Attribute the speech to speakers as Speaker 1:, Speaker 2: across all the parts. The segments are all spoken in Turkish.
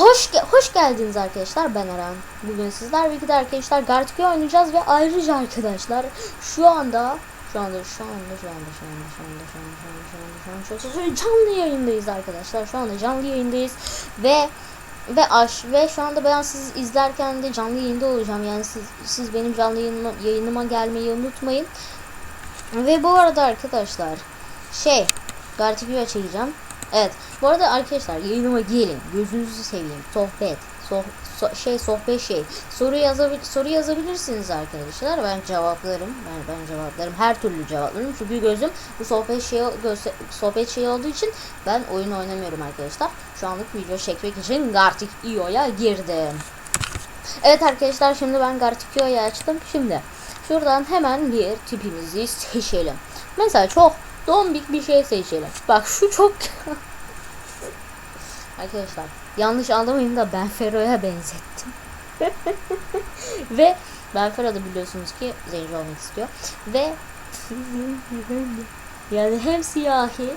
Speaker 1: Hoş ge- hoş geldiniz arkadaşlar. Ben Eren. Bugün sizler birlikte arkadaşlar Gartic oynayacağız ve ayrıca arkadaşlar şu anda şu anda şu anda şu anda şu anda şu anda şu anda şu anda şu anda şu anda şu anda şu canlı yayındayız arkadaşlar. Şu anda canlı yayındayız ve ve aş ve şu anda ben siz izlerken de canlı yayında olacağım. Yani siz siz benim canlı yayınıma, yayınıma gelmeyi unutmayın. Ve bu arada arkadaşlar şey Gartic çekeceğim. Evet. Bu arada arkadaşlar yayınıma gelin. Gözünüzü seveyim. Sohbet. Soh so- şey sohbet şey. Soru yazabil soru yazabilirsiniz arkadaşlar. Ben cevaplarım. Ben ben cevaplarım. Her türlü cevaplarım. Çünkü gözüm bu sohbet şey sohbet şey olduğu için ben oyun oynamıyorum arkadaşlar. Şu anlık video çekmek için Gartic IO'ya girdim. Evet arkadaşlar şimdi ben Gartic IO'yu açtım. Şimdi şuradan hemen bir tipimizi seçelim. Mesela çok dombik bir şey seçelim. Bak şu çok Arkadaşlar yanlış anlamayın da ben Fero'ya benzettim. Ve ben Fero da biliyorsunuz ki zenci olmak istiyor. Ve yani hem siyahi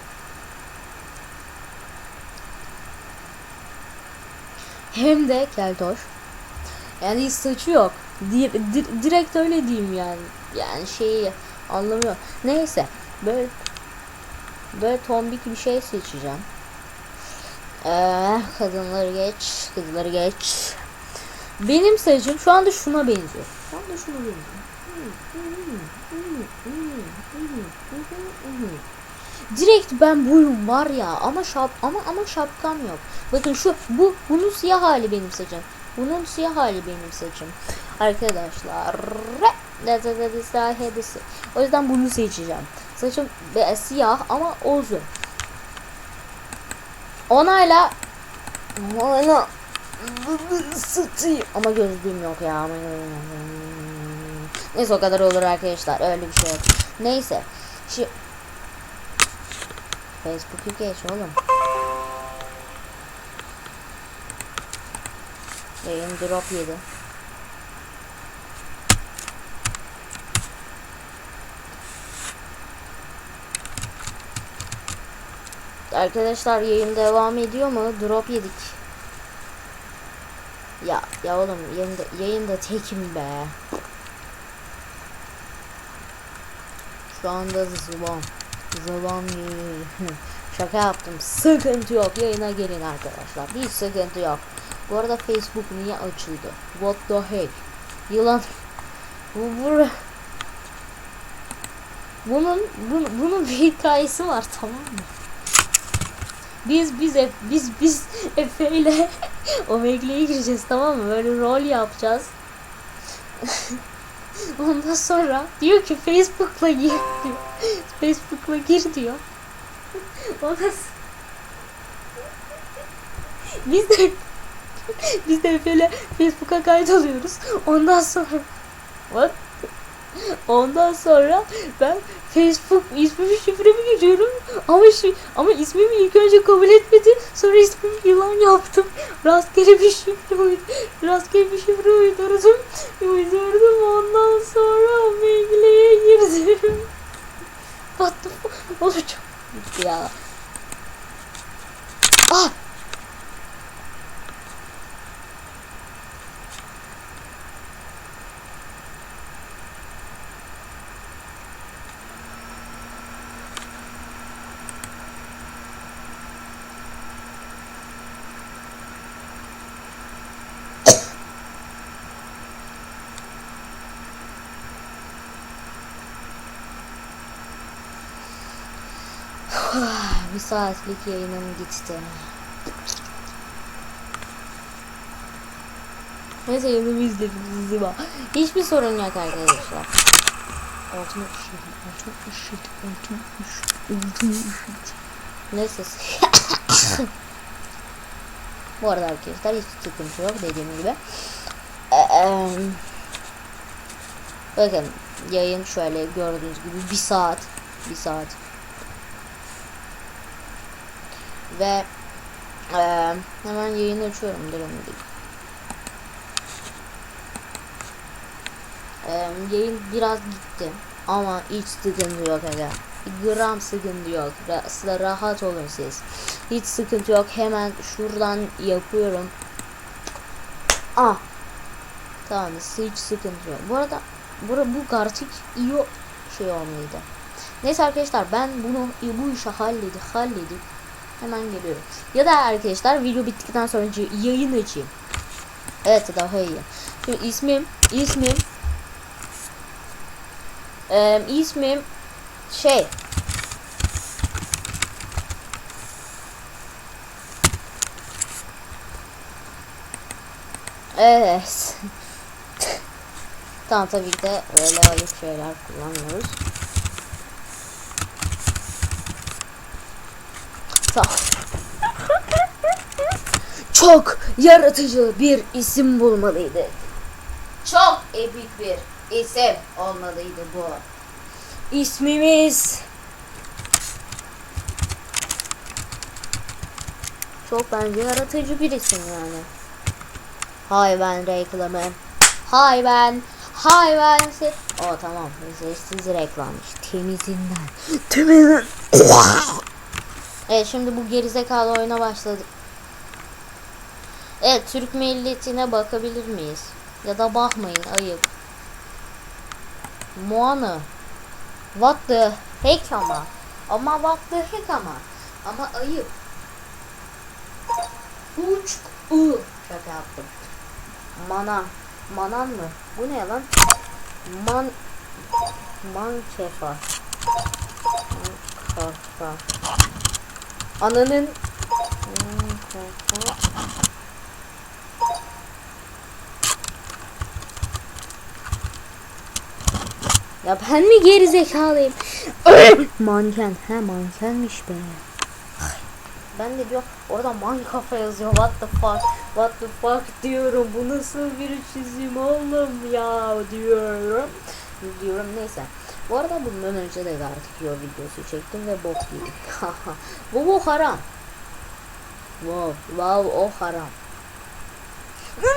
Speaker 1: hem de keltoş. Yani hiç saçı yok. Di- di- direkt öyle diyeyim yani. Yani şeyi anlamıyor. Neyse böyle böyle tombik bir şey seçeceğim. Ee, kadınları geç, kızları geç. Benim saçım şu anda şuna benziyor. Şu anda şuna benziyor. Direkt ben buyum var ya ama şap ama ama şapkam yok. Bakın şu bu bunun siyah hali benim saçım. Bunun siyah hali benim saçım. Arkadaşlar. O yüzden bunu seçeceğim. Saçım be- siyah ama uzun. Onayla Onayla Sıtayım. Ama gözlüğüm yok ya. Neyse o kadar olur arkadaşlar. Öyle bir şey yok. Neyse. Şi Facebook'u geç oğlum. Yayın drop yedi. Arkadaşlar yayın devam ediyor mu? Drop yedik. Ya ya oğlum yayında, yayında tekim be. Şu anda zıvan. Zıvan Şaka yaptım. Sıkıntı yok. Yayına gelin arkadaşlar. Hiç sıkıntı yok. Bu arada Facebook niye açıldı? What the heck? Yılan. Bu, bu bunun, bunun, bunun bir hikayesi var tamam mı? Biz biz F- biz biz Efe ile Omegle'ye gireceğiz tamam mı? Böyle rol yapacağız. Ondan sonra diyor ki Facebook'la gir diyor. Facebook'la gir diyor. Ondan biz de biz de ile Facebook'a kaydoluyoruz. Ondan sonra What? Ondan sonra ben Facebook ismimi şifremi giriyorum ama şi, ama ismimi ilk önce kabul etmedi. Sonra ismimi yılan yaptım. Rastgele bir şifre uyd rastgele bir şifre uydurdum. Uydurdum ondan sonra maileye girdim. What the fuck? Oğlum çok ya. Ah! Bir saatlik yayınım gitti. Neyse yayınımı izlediniz değil mi? Hiçbir sorun yok arkadaşlar. Altıma üşüdüm, altıma üşüdüm, altıma üşüdüm, altıma üşüdüm. Neyse. Bu arada arkadaşlar hiç sıkıntı yok dediğim gibi. Bakın yayın şöyle gördüğünüz gibi bir saat. Bir saat. Ve eee, hemen yayını açıyorum durun bir. Eee, yayın biraz gitti ama hiç sıkıntı yok aga. Gram sıkıntı yok. Ra- rahat olun siz. Hiç sıkıntı yok. Hemen şuradan yapıyorum. Ah. Tamam hiç sıkıntı yok. Bu arada bu, bu Gartic iyi şey olmalıydı. Neyse arkadaşlar ben bunu bu işi halledip halledip hemen geliyorum. Ya da arkadaşlar video bittikten sonra yayın açayım. Evet daha iyi. Şimdi ismim ismim eee ismim şey Evet. tamam tabii ki de öyle ayıp şeyler kullanmıyoruz. Tamam. Çok yaratıcı bir isim bulmalıydı. Çok epik bir isim olmalıydı bu. İsmimiz çok bence yaratıcı bir isim yani. Hayvan reklamı. Hayvan. Hayvan. O tamam. Sessiz reklammış. Temizinden. Temizin. evet şimdi bu gerizekalı oyuna başladık. Evet Türk milletine bakabilir miyiz? Ya da bakmayın ayıp. Moana. What the heck ama. Ama what the heck ama. Ama ayıp. Uç. U. Şaka yaptım. Mana. Manan mı? Bu ne lan? Man. Mankefa. Mankefa. Ananın. Mankefa. Ya ben mi geri zekalıyım? manken. He mankenmiş be. Ben de diyor orada man kafa yazıyor. What the fuck? What the fuck diyorum. Bu nasıl bir çizim oğlum ya diyorum. Diyorum neyse. Bu arada bundan önce de Gartic videosu çektim ve bok yedim. bu bu haram. Wow, wow o haram.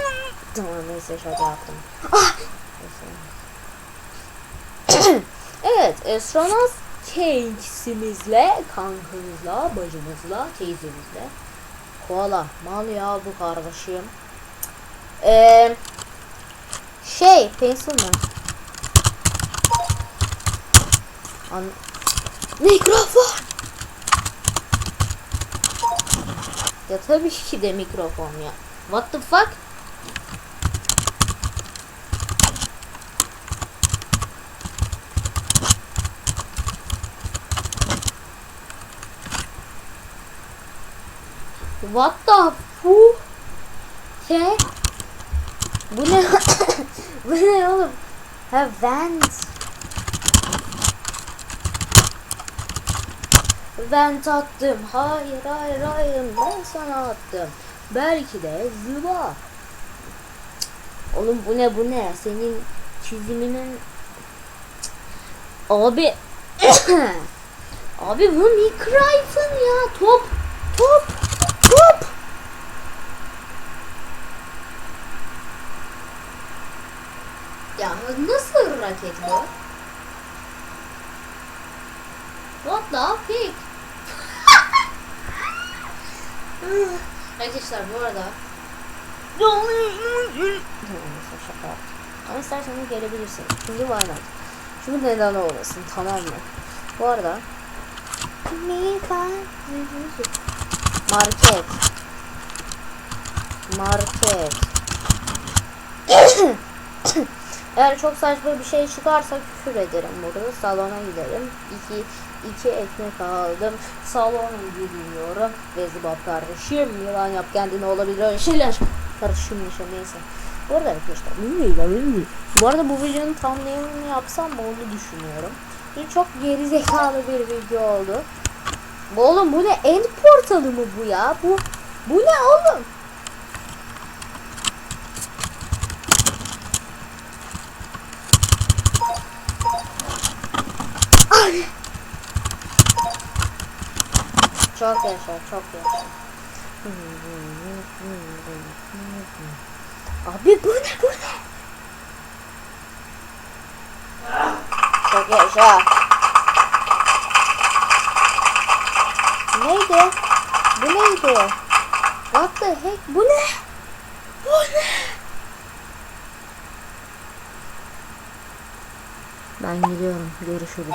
Speaker 1: tamam neyse şaka yaptım. Ah! Neyse. Evet, Estronas Kingsimizle, kankamızla, bacımızla, teyzemizle. Koala, mal ya bu kardeşim. Ee, şey, pencil mi? An Mikrofon! Ya tabii ki de mikrofon ya. What the fuck? What the fu? Şey? Bu ne? Bu ne oğlum? Ha vent. Vent attım. Hayır hayır hayır. Ben sana attım. Belki de zıba. Oğlum bu ne bu ne? Senin çiziminin... Abi. Abi bu Rifle ya. Top. Top. Ya nasıl raket bu? What the fuck? Arkadaşlar bu arada şaka yaptım. Ama isterseniz gelebilirsiniz. Çünkü var not? Çünkü neden olmasın tamam mı? Bu arada Market Market Eğer çok saçma bir şey çıkarsa küfür ederim burada. Salona giderim. İki, iki ekmek aldım. Salona gidiyorum. Ve zıbap kardeşim. Yılan yap kendine olabilir öyle şeyler. Karışım nişan neyse. Bu arada arkadaşlar. Bu arada bu videonun thumbnail'ını yapsam mı onu düşünüyorum. Bir çok geri zekalı bir video oldu. Oğlum bu ne? End portalı mı bu ya? Bu bu ne oğlum? Yani. Çok yaşa, çok yaşa. Abi bu ne, bu ne? Çok yaşa. Neydi? Bu neydi? What the heck? Bu ne? Bu ne? Ben gidiyorum. Görüşürüz.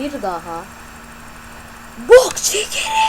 Speaker 1: Bir daha. Bok çekerim.